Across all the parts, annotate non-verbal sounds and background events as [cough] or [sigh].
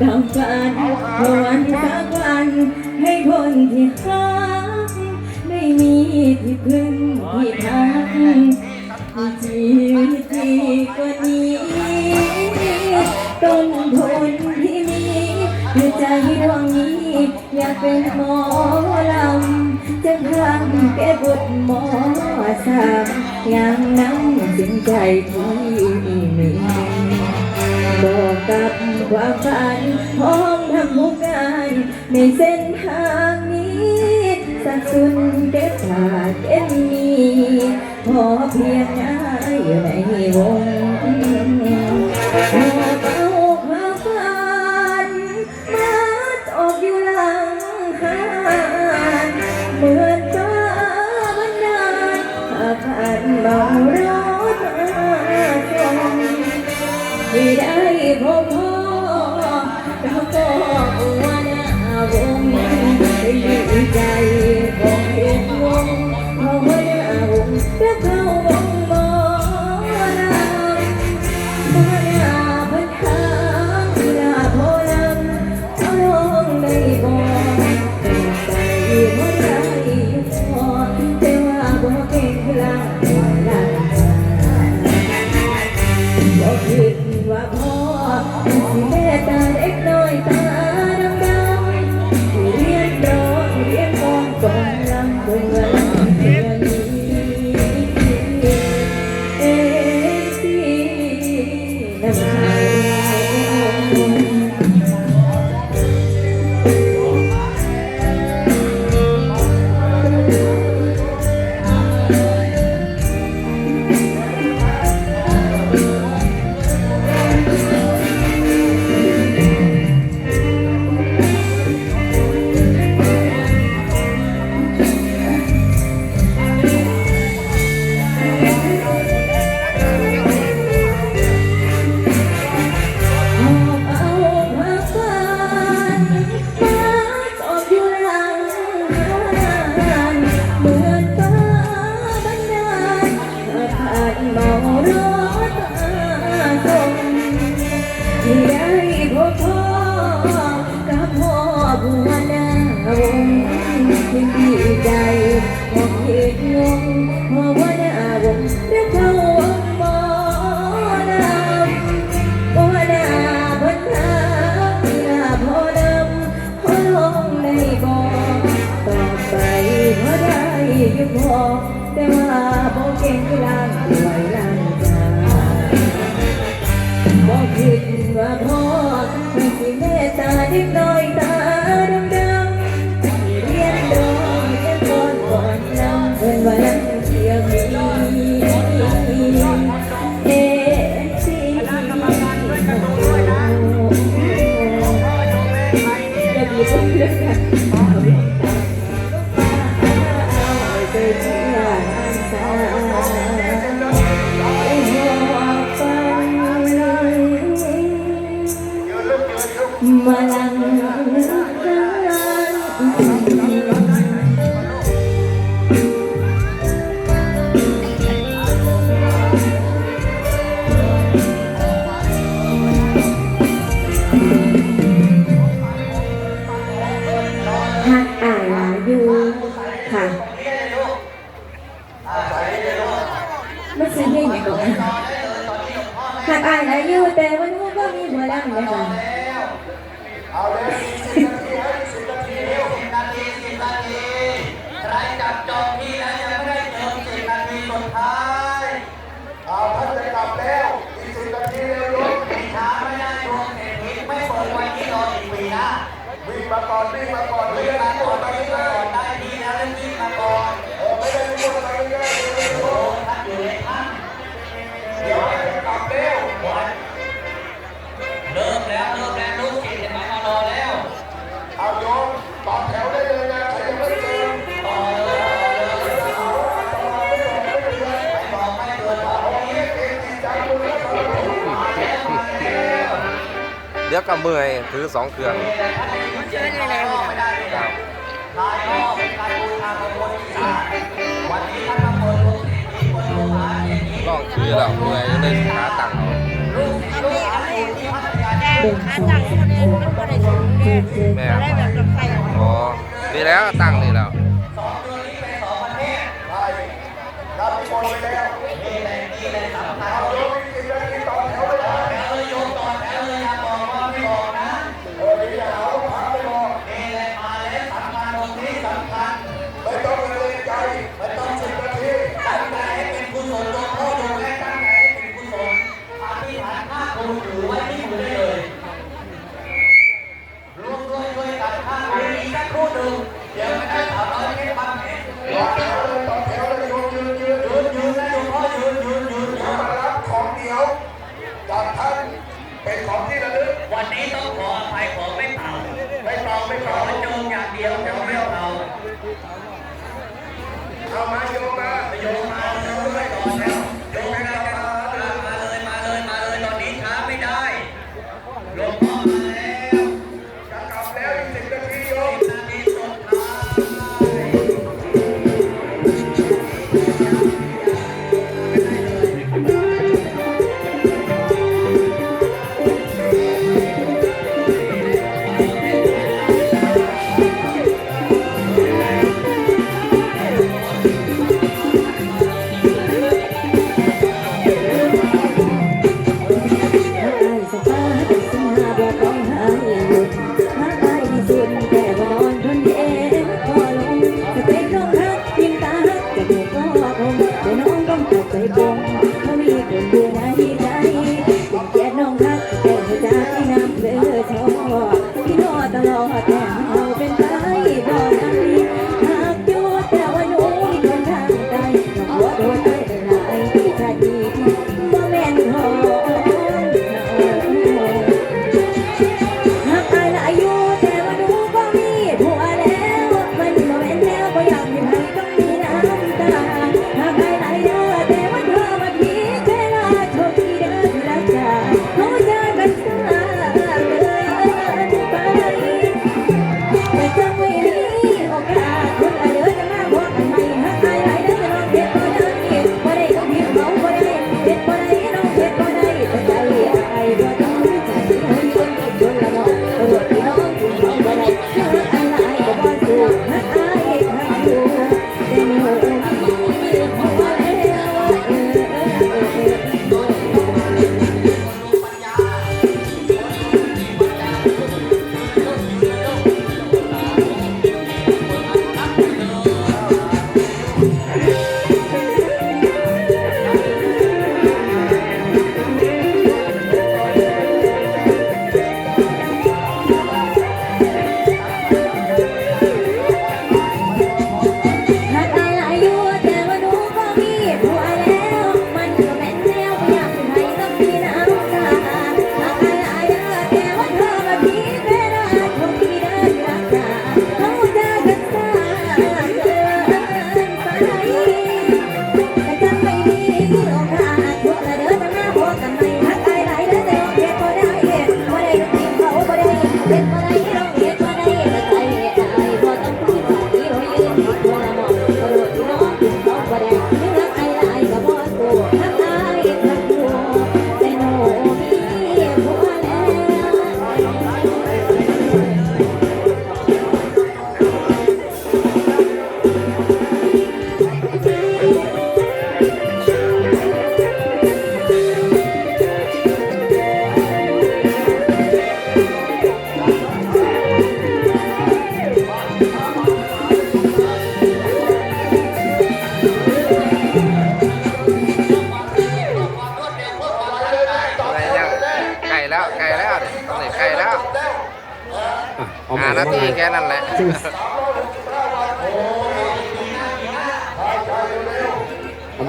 กับฝันวันสักวันให้คนที่รักไม่มีที่พึ่งที่พักมีชีวิตที่กว่านี้ต้นทนที่มีคือใจดวงนี้อยากเป็นหมอลำจะทำแก่บทหมอสามอย่างนั้นถึงใจที่มี บอกกับความฝันของทำมุกกันในเส้นทางนี้สักสุนเก็บผาดเอ็นมีพอเพียงง่ายในวง บ่พอเราก็วหน้าวงได้อนใจบ่เห็นวงเพรน้า เมตตาเอ็กซ์ think that mà lặng ก็เมื่อยถือสองเครื่องเจอเลยแล้วเามื่อยเลยขาตังค์ขาตังค์อีมันก็ได้สูงเนี่ยได้แบบลำไส้อ๋อดีแล้วตังค์นี่ นาทีแค่นั้นแหละผม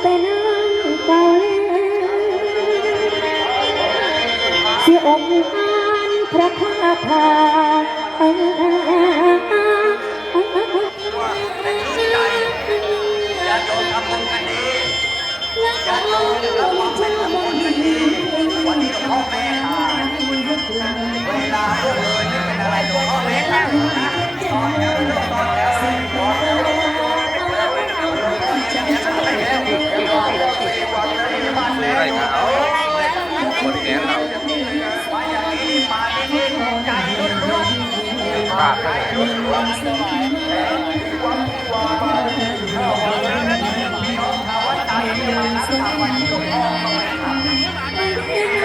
ไปนั่งเป่าเล่เสียองค์อานพระคาถาอย่ดนทำบุญกัอมกับควเป็นมงลกัวันนี้งพ่อแม่ตายวลาล่วเลยเป็นอะไรหลวงพ่อแม่นนแล้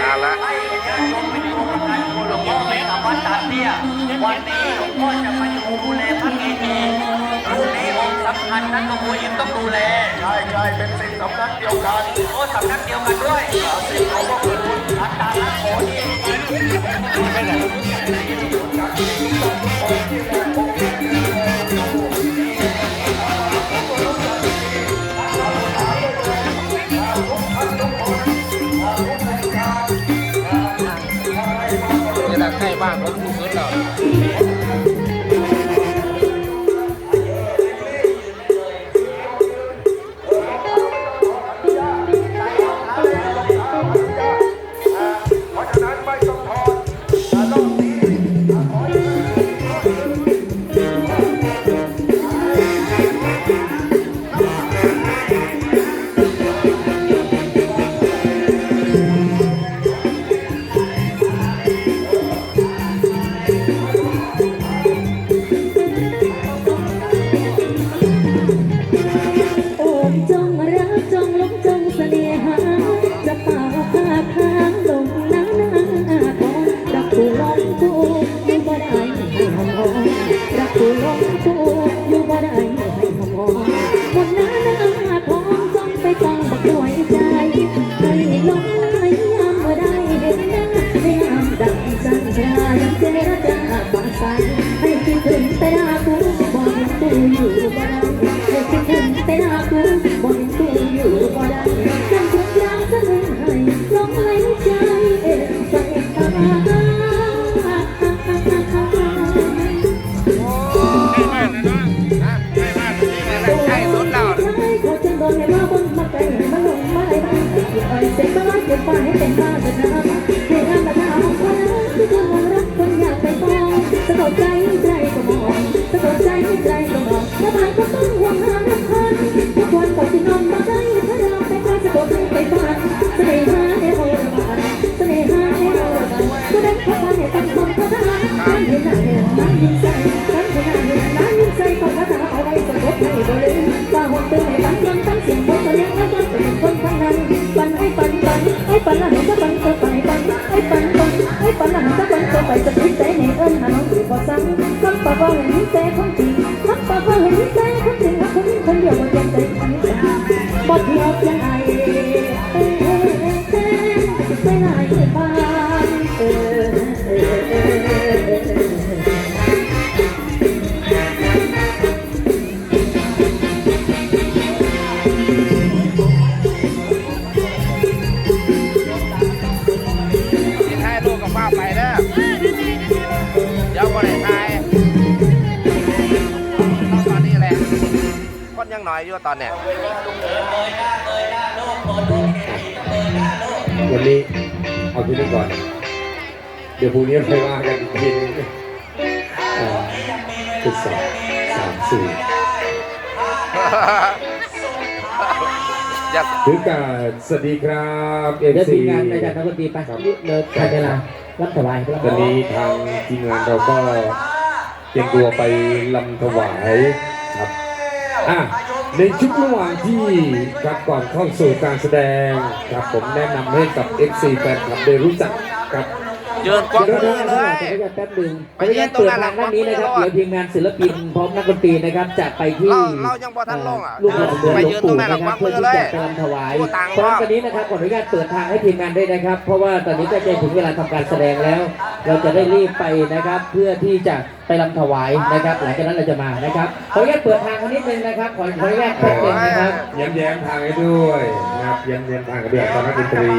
าละหลวงพ่อเล็กวัดตัดเนี่ยวันนี้หลวงพ่อจะไปดูดูเลพระเกจิดูแสำคัญนั้นก็ควรยิมต้องดูแลใช่ใช่เป็นสิ่งสำคัญเดียวกันโอ้สำคัญเดียวกันด้วยสิ่งของพวกคุณพัตตาลักษณ์ของที่ไม่ได้ใกล้บ้านรถมือเรา Thank [laughs] you. ตอนเนี้ยวันนี้เอาที่นี่ก่อน เดี๋ยวพรุ่งนี้ไปว่ากันอีกทีนึงจุดสองสามสี่ถึงกับสวัสดีครับเอฟซีงานในจากนักดนตรีไปเลยใครเวลารับถวายตอนนี้ทางทีมงานเราก็เตรียมตัวไปลำถวายครับอะ ในชุดระหว่างที่ครับก่อนเข้าสู่การแสดงครับผมแนะนำให้กับ FC แฟนคลับได้รู้จักกับ ยืนกว้างเดี๋ยวมือเลยแป๊บหนึ่งไปไปยืยืนตรงเปิดนั้นทางด้านนี้นะครับเดี๋ยวทีมงานศิลปินพร้อมนักดนตรีนะครับจะไปที่เรายังบ่ทันลงอะลูกหลานเมืองไปหลวงปู่นะครับเพื่อที่จะไปรำถวายพร้อมกันนี้นะครับขออนุญาตเปิดทางให้ทีมงานด้วยนะครับ เพราะว่าตอนนี้ใกล้ถึงเวลาทำการแสดงแล้ว เราจะได้รีบไปนะครับ เพื่อที่จะไปรำถวายนะครับ หลังจากนั้นเราจะมานะครับขออนุญาตเปิดทางเขานิดนึงนะครับขออนุญาตแป๊บนึงนะครับแย้มๆทางให้ด้วยนะครับแย้มๆทางกับเดือดตอนนักดนตรี